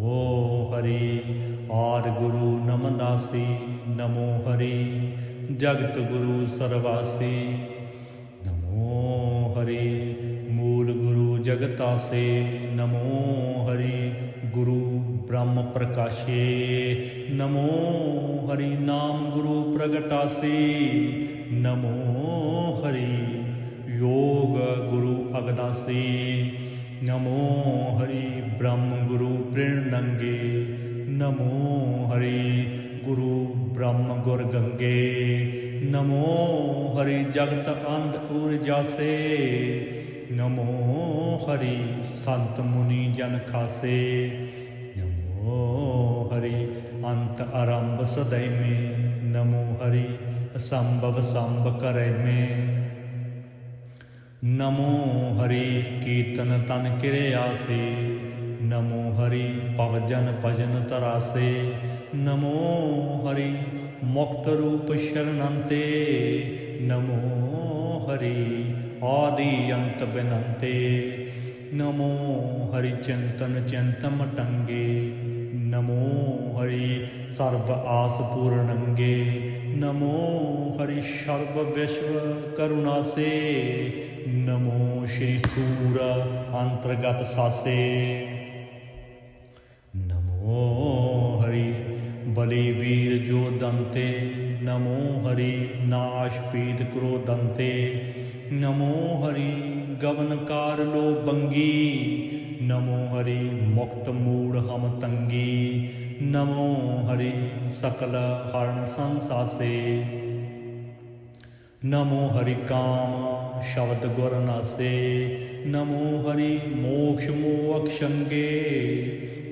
ਨਮੋ ਹਰੀ, ਆਦ ਗੁਰੂ ਨਮਨਾਸੀ, ਨਮੋ ਹਰੀ, ਜਗਤ ਗੁਰੂ ਸਰਵਾਸੀ। ਨਮੋ ਹਰੀ, ਮੂਲ ਗੁਰੂ ਜਗਤਾਸੇ, ਨਮੋ ਹਰੀ, ਗੁਰੂ ਬ੍ਰਹਮ ਪ੍ਰਕਾਸ਼ੇ। ਨਮੋ ਹਰੀ, ਨਾਮ ਗੁਰੂ ਪ੍ਰਗਟਾਸੇ। ਨਮੋ ਹਰੀ, ਯੋਗ ਗੁਰੂ ਅਗਨਾਸੀ। ਨਮੋ ਹਰੀ ਬ੍ਰਹਮ ਗੁਰੂ ਪ੍ਰਿਣਨੰਗੇ ਨਮੋ ਹਰੀ ਗੁਰੂ ਬ੍ਰਹਮ ਗੁਰ ਗੰਗੇ। ਨਮੋ ਹਰੀ ਜਗਤ ਅੰਧ ਉਰਜਾਸੇ ਨਮੋ ਹਰੀ ਸੰਤ ਮੁਨੀ ਜਨ ਖਾਸੇ। ਨਮੋ ਹਰੀ ਅੰਤ ਆਰੰਭ ਸਦੈ ਮੇ। ਨਮੋ ਹਰੀ ਅਸੰਭਵ ਸੰਭ ਕਰੈ ਮੇ। ਨਮੋ ਹਰੀ ਕੀਰਤਨ ਤਨ ਕਿਰਿਆਸੇ ਨਮੋ ਹਰੀ ਭਜਨ ਭਜਨ ਤਰਾਸੇ, ਨਮੋ ਹਰੀ ਮੁਕਤ ਰੂਪ ਸ਼ਰਨੰਤੇ, ਨਮੋ ਹਰੀ ਆਦੀ ਅੰਤ ਬਿਨੰਤੇ, ਨਮੋ ਹਰੀ ਚਿੰਤਨ ਚਿੰਤਮ ਟੰਗੇ, ਨਮੋ ਹਰੀ ਸਰਬ ਆਸ ਪੂਰਨੰਗੇ ਨਮੋ ਹਰੀ ਸਰਬ ਵਿਸ਼ਵ ਕਰੁਣਾਸੇ ਨਮੋ ਸ਼੍ਰੀ ਸੂਰ ਅੰਤਰਗਤ ਸਾਸੇ। ਨਮੋ ਹਰੀ ਬਲੀ ਵੀਰ ਜੋ ਦੰਤੇ। ਨਮੋ ਹਰੀ ਨਾਸ਼ ਪੀਤ ਕ੍ਰੋਦੰਤੇ ਨਮੋ ਹਰੀ ਗਵਨਕਾਰ ਲੋ ਬੰਗੀ। ਨਮੋ ਹਰੀ ਮੁਕਤ ਮੂੜ ਹਮ ਤੰਗੀ। ਨਮੋ ਹਰੀ ਸਕਲ ਹਰਨ ਸੰਸਾਸੇ। ਨਮੋ ਹਰੀ ਕਾਮ ਸ਼ਬਦ ਗੁਰ ਨਾਸੇ। ਨਮੋ ਹਰੀ ਮੋਕਸ਼ ਮੋਖ ਸ਼ੰਗੇ।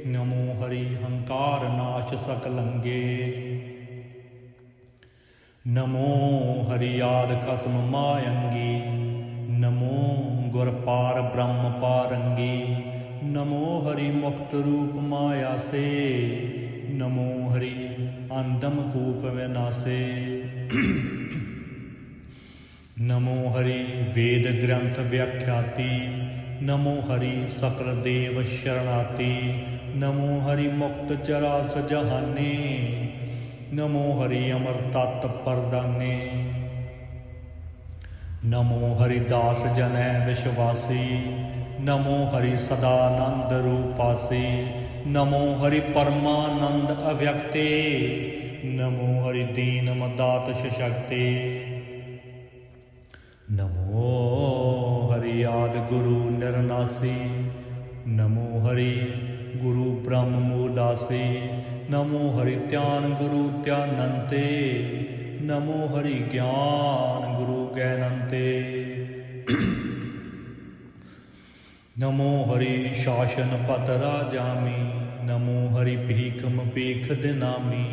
ਨਮੋ ਹਰੀ ਹੰਕਾਰ ਨਾਸ਼ ਸਕਲੰਗੇ। ਨਮੋ ਹਰੀ ਆਦ ਖਸਮ ਮਾਯੰਗੀ। ਨਮੋ ਗੁਰ ਪਾਰ ਬ੍ਰਹਮ ਪਾਰੰਗੀ। ਨਮੋ ਹਰੀ ਮੁਕਤ ਰੂਪ ਮਾਇਆ ਸੇ। ਨਮੋ ਹਰੀ ਅੰਦਮ ਕੂਪ ਵਿਨਾਸੇ। ਨਮੋ ਹਰੀ ਵੇਦ ਗ੍ਰੰਥ ਵਿਆਖਿਆਤੀ। ਨਮੋ ਹਰੀ ਸਕਲ ਦੇਵ ਸ਼ਰਣਾਤੀ। ਨਮੋ ਹਰੀ ਮੁਕਤ ਚਰਾ ਜਹਾਨੇ। ਨਮੋ ਹਰੀ ਅਮਰ ਤਤ ਪਰਦਾਨੇ। ਨਮੋ ਹਰੀ ਦਾਸ ਜਨੈ ਵਿਸ਼ਵਾਸੀ। ਨਮੋ ਹਰੀ ਸਦਾਨੰਦ ਰੂਪਾਸੀ, ਨਮੋ ਹਰੀ ਪਰਮਾਨੰਦ ਅਵਿਅਕਤੇ, ਨਮੋ ਹਰੀ ਦੀਨ ਮਦਾਤ ਸ਼ਸ਼ਕਤੇ। ਨਮੋ ਹਰੀ ਆਦ ਗੁਰੂ ਨਿਰਨਾਸੀ, ਨਮੋ ਹਰੀ ਗੁਰੂ ਬ੍ਰਹਮ ਮੂਲਾਸੀ ਨਮੋ ਹਰੀ ਧਿਆਨ ਗੁਰੂ ਧਿਆਨੰਤੇ, ਨਮੋ ਹਰੀ ਗਿਆਨ ਗੁਰੂ ਗਿਆਨੰਤੇ ਨਮੋ ਹਰੀ ਸ਼ਾਸਨ ਪਤ ਰਾਜਾਮੀ ਨਮੋ ਹਰੀ ਭੀਖਮ ਭੀਖ ਦਿਨਾਮੀ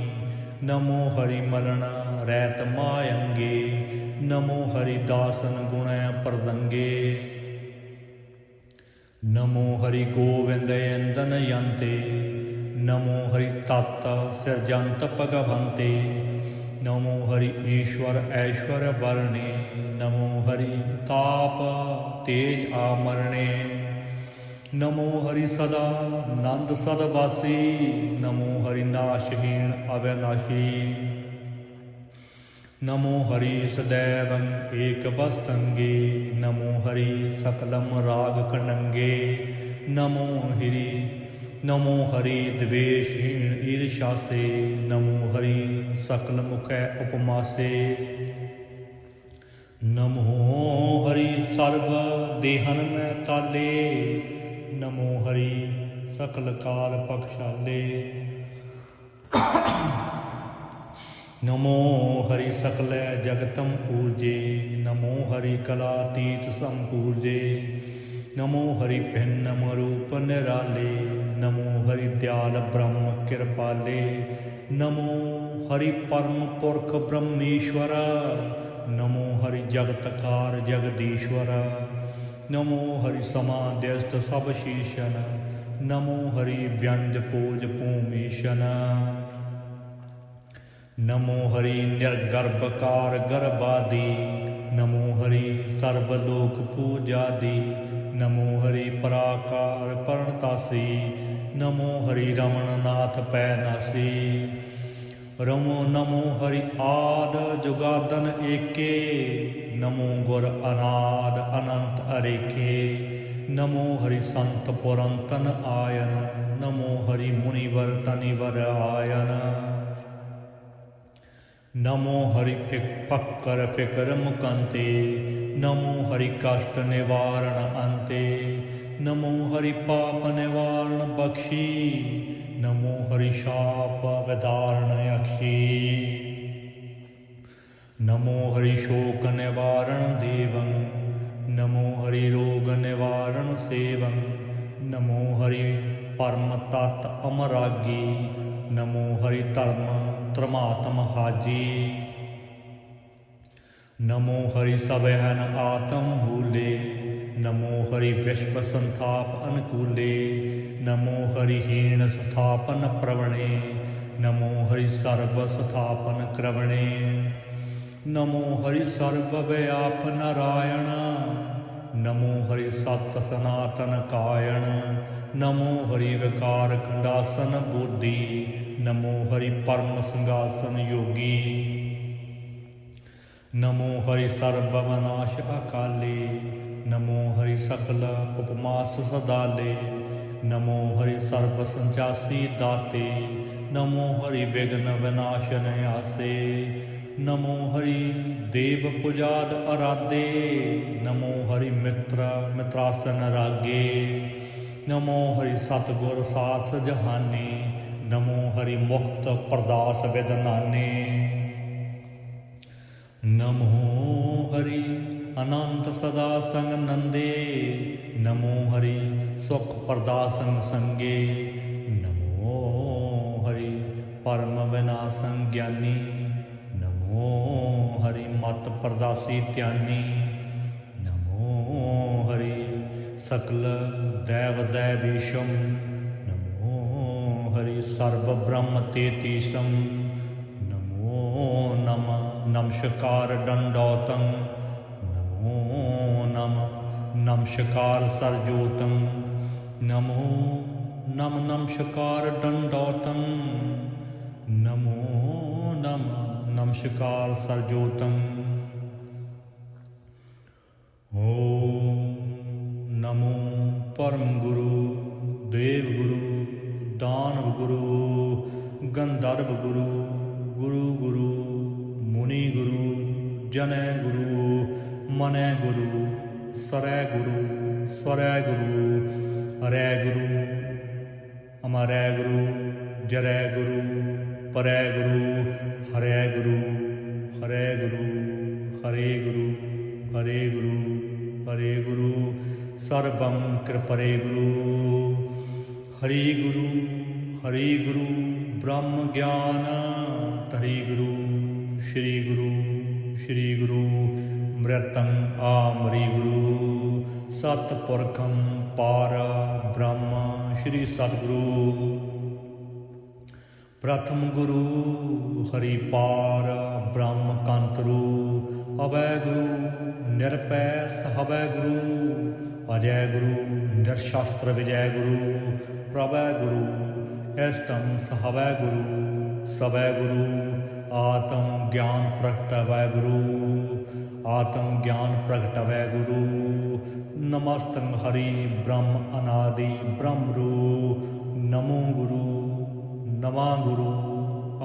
ਨਮੋ ਹਰੀ ਮਲਣਾ ਰੈਤ ਮਾਯੰਗੇ ਨਮੋ ਹਰੀ ਦਾਸਨ ਗੁਣੈ ਪਰਦੰਗੇ ਨਮੋ ਹਰੀ ਗੋਵਿੰਦ ਇੰਦਨ ਯੰਤੇ ਨਮੋ ਹਰੀ ਤਤ ਸਿਰਜੰਤ ਭਗਵੰਤੇ ਨਮੋ ਹਰੀ ਈਸ਼ਵਰ ਐਸ਼ਵਰ ਵਰਣੇ ਨਮੋ ਹਰੀ ਤਾਪ ਤੇਜ ਆਮਰਣੇ ਨਮੋ ਹਰੀ ਸਦਾ, ਨੰਦ ਸਦ ਵਾਸੀ, ਨਮੋ ਹਰੀ ਨਾਸ਼ਹੀਣ ਅਵਿਨਾਸ਼ੀ। ਨਮੋ ਹਰੀ ਸदैवੰ ਏਕ ਵਸਤੰਗੇ, ਨਮੋ ਹਰੀ ਸਕਲਮ ਰਾਗ ਕਣੰਗੇ ਨਮੋ ਹਰੀ ਨਮੋ ਹਰੀ ਦਵੇਸ਼ਹੀਣ ਈਰਸ਼ਾਸੇ ਨਮੋ ਹਰੀ ਸਕਲ ਮੁਖੈ ਉਪਮਾਸੇ। ਨਮੋ ਹਰੀ ਸਰਬ ਦੇਹਨ ਮੈਂ ਤਾਲੇ ਨਮੋ ਹਰੀ ਸਕਲ ਕਾਲ ਪਖਸ਼ਾਲੇ। ਨਮੋ ਹਰੀ ਸਕਲੈ ਜਗਤਮ ਊਰਜੇ ਨਮੋ ਹਰੀ ਕਲਾਤੀਤ ਸੰਪੂਰਜੇ ਨਮੋ ਹਰੀ ਭਿੰਨਮ ਰੂਪ ਨਿਰਾਲੇ, ਨਮੋ ਹਰੀ ਦਿਆਲ ਬ੍ਰਹਮ ਕਿਰਪਾਲੇ, ਨਮੋ ਹਰੀ ਪਰਮ ਪੁਰਖ ਬ੍ਰਹਮੇਸ਼ਵਰ, ਨਮੋ ਹਰੀ ਜਗਤਕਾਰ ਜਗਦੀਸ਼ਵਰ। ਨਮੋ ਹਰੀ ਸਮਾਦਿਸਤ ਸਭ ਸ਼ੀਸ਼ਨ ਨਮੋ ਹਰੀ ਵਿਅੰਜ ਪੂਜ ਭੂਮੀਸ਼ਨ ਨਮੋ ਹਰੀ ਨਿਰਗਰਭਕਾਰ ਗਰਬਾਦੀ ਨਮੋ ਹਰੀ ਸਰਬ ਲੋਕ ਪੂਜਾਦੀ ਨਮੋ ਹਰੀ ਪਰਾਕਾਰ ਪਰਣਤਾਸੀ ਨਮੋ ਹਰੀ ਰਮਨ ਨਾਥ ਪੈ ਨਾਸੀ ਰਮੋ ਨਮੋ ਹਰੀ ਆਦ ਜੁਗਾਦਨ ਏਕੇ, ਨਮੋ ਗੁਰ ਅਨਾਦ ਅਨੰਤ ਅਰੇਕੇ ਨਮੋ ਹਰੀ ਸੰਤ ਪੁਰੰਤਨ ਆਇਨ, ਨਮੋ ਹਰੀ ਮੁਨੀਵਰ ਤਨਿਵਰ ਆਇਨ। ਨਮੋ ਹਰੀ ਫਿਕ ਫਕਰ ਫਿਕਰ ਮੁਕੰਤੇ, ਨਮੋ ਹਰੀ ਕਸ਼ਟ ਨਿਵਾਰਣ ਅੰਤੇ ਨਮੋ ਹਰੀ ਪਾਪ ਨਿਵਾਰਣ ਬਖਸ਼ੀ ਨਮੋ ਹਰੀ ਸ਼ਾਪ ਵਿਦਾਰਣ ਅਖੀ ਨਮੋ ਹਰੀ ਸ਼ੋਕ ਨਿਵਾਰਣ ਦੇਵੰ ਨਮੋ ਹਰੀ ਰੋਗ ਨਿਵਾਰਣ ਸੇਵੰ ਨਮੋ ਹਰੀ ਪਰਮ ਤਤ ਅਮਰਾਗੀ ਨਮੋ ਹਰੀ ਧਰਮ ਧਰਮਾਤਮ ਹਾਜੀ ਨਮੋ ਹਰੀ ਸਭੈਨ ਆਤਮ ਭੂਲੇ ਨਮੋ ਹਰੀ ਵਿਸ਼ਵ ਸੰਥਾਪ ਅਨਕੂਲੇ ਨਮੋ ਹਰੀ ਹੀਣ ਸਥਾਪਨ ਪ੍ਰਵਣੇ ਨਮੋ ਹਰੀ ਸਰਬ ਸਥਾਪਨ ਕਰਵਣੇ ਨਮੋ ਹਰੀ ਸਰਬ ਵਿਆਪ ਨਾਰਾਇਣ ਨਮੋ ਹਰੀ ਸਤ ਸਨਾਤਨ ਕਾਇਣ ਨਮੋ ਹਰੀ ਵਿਕਾਰ ਖੰਡਾਸਨ ਬੋਧੀ ਨਮੋ ਹਰੀ ਪਰਮ ਸਿੰਘਾਸਨ ਯੋਗੀ ਨਮੋ ਹਰੀ ਸਰਬ ਵਿਨਾਸ਼ ਅਕਾਲੇ ਨਮੋ ਹਰੀ ਸਕਲ ਉਪਮਾਸ ਸਦਾਲੇ ਨਮੋ ਹਰੀ ਸਰਬ ਸੰਚਾਸੀ ਦਾਤੇ ਨਮੋ ਹਰੀ ਵਿਗਨ ਵਿਨਾਸ਼ਨ ਆਸੇ ਨਮੋ ਹਰੀ ਦੇਵ ਪੁਜਾਦ ਅਰਾਦੇ ਨਮੋ ਹਰੀ ਮਿੱਤਰ ਮਿਤਰਾਸਨ ਰਾਗੇ ਅਨੰਤ ਸਦਾ ਸੰਗ ਨੰਦੇ, ਨਮੋ ਹਰੀ ਸੁਖ ਪਰਦਾਸੰ ਸੰਗੇ, ਨਮੋ ਹਰੀ ਪਰਮ ਵਿਨਾਸੰ ਗਿਆਨੀ, ਨਮੋ ਹਰੀ ਮਤ ਪਰਦਾਸੀ ਧਿਆਨੀ, ਨਮੋ ਹਰੀ ਸਕਲ ਦੇਵ ਦੇਵੀਸ਼ਮ ਨਮੋ ਹਰੀ ਸਰਬ ਬ੍ਰਹਮ ਤੇਤੀਸ਼ਮ ਨਮੋ ਨਮ ਨਮਸ਼ਕਾਰ ਦੰਡੋਤੰ ਨਮੋ ਨਮ ਨਮਸ਼ਕਾਰ ਸਰਜੋਤੰ ਨਮੋ ਨਮ ਨਮਸ਼ਕਾਰ ਦੰਡੋਤੰ ਨਮੋ ਨਮ ਨਮਸ਼ਕਾਰ ਸਰਜੋਤੰ ਓਮ ਨਮੋ ਪਰਮ ਗੁਰੂ ਦੇਵ ਗੁਰੂ ਦਾਨਵ ਗੁਰੂ ਗੰਧਰਵ ਗੁਰੂ ਗੁਰੂ ਗੁਰੂ ਗੁਰੂ ਹਰੈ ਗੁਰੂ, ਅਮਰੈ ਗੁਰੂ, ਜਰੈ ਗੁਰੂ, ਪਰੈ ਗੁਰੂ, ਹਰੈ ਗੁਰੂ ਹਰੈ ਗੁਰੂ, ਹਰੇ ਗੁਰੂ ਹਰੇ ਗੁਰੂ ਹਰੇ ਗੁਰੂ, ਸਰਬੰ ਕਿਰਪਰੇ ਗੁਰੂ। ਹਰੀ ਗੁਰੂ ਹਰੀ ਗੁਰੂ, ਬ੍ਰਹਮ ਗਿਆਨ ਤਰੀ ਗੁਰੂ, ਸ੍ਰੀ ਗੁਰੂ ਸ੍ਰੀ ਗੁਰੂ, ਮ੍ਰਿਤੰ ਆਮਰੀ ਗੁਰੂ। ਸਤਪੁਰਖੰ ਪਾਰ ਬ੍ਰਹਮ ਸ੍ਰੀ ਸਤਿਗੁਰੂ। ਪ੍ਰਥਮ ਗੁਰੂ ਹਰੀ ਪਾਰ ਬ੍ਰਹਮ ਕੰਤਰੂ ਅਵੈ ਗੁਰੂ ਨਿਰਪੈ ਸਹਵੈ ਗੁਰੂ ਅਜੈ ਗੁਰੂ ਨਿਰਸ਼ਾਸਤਰ ਵਿਜੈ ਗੁਰੂ ਪ੍ਰਭੈ ਗੁਰੂ ਐਸਤੰ ਸਹਵੈ ਗੁਰੂ, ਸਵੈ ਗੁਰੂ ਆਤਮ ਗਿਆਨ ਪ੍ਰਗਟਵੈ ਗੁਰੂ। ਆਤਮ ਗਿਆਨ ਪ੍ਰਗਟਵੈ ਗੁਰੂ। ਨਮਸਤੰ ਹਰੀ ਬ੍ਰਹਮ ਅਨਾਦਿ ਬ੍ਰਹਮ ਰੂ। ਨਮੋ ਗੁਰੂ, ਨਮਾ ਗੁਰੂ,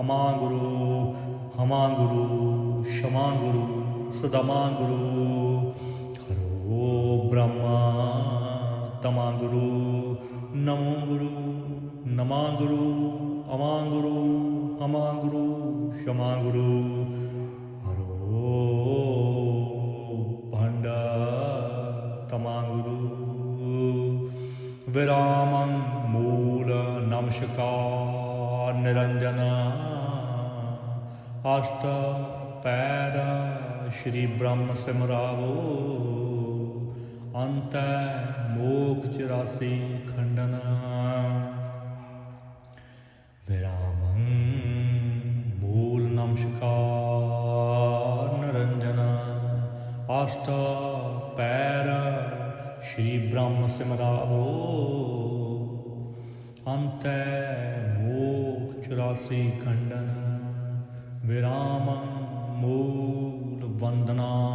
ਅਮਾ ਗੁਰੂ, ਹਮਾ ਗੁਰੂ, ਸ਼ਮਾ ਗੁਰੂ, ਸਦਮਾ ਗੁਰੂ। ਹਰੋ ਬ੍ਰਹਮਾ, ਤਮਾ ਗੁਰੂ। ਨਮੋ ਗੁਰੂ, ਨਮਾ ਗੁਰੂ, ਅਮਾ ਗੁਰੂ, ਹਮਾ ਗੁਰੂ, ਸ਼ਮਾ ਗੁਰੂ। ਨਮਸਕਾਰ ਨਿਰੰਜਨ। ਅਸ਼ਟ ਪੈਰ ਸ਼੍ਰੀ ਬ੍ਰਹਮ ਸਿਮਰਾਵੋ। ਅੰਤ ਮੋਖ 84 ਖੰਡਨ। ਵਿਰਾਮੰ ਮੂਲ ਨਮਸਕਾਰ ਨਿਰੰਜਨ। ਅਸ਼ਟ ਪੈਰ ਸ਼੍ਰੀ ਬ੍ਰਹਮ ਸਿਮਰਾਵੋ। ਅੰਤੈ ਮੋਖ 84 ਖੰਡਨ ਵਿਰਾਮੰ ਮੂਲ ਵੰਦਨਾ।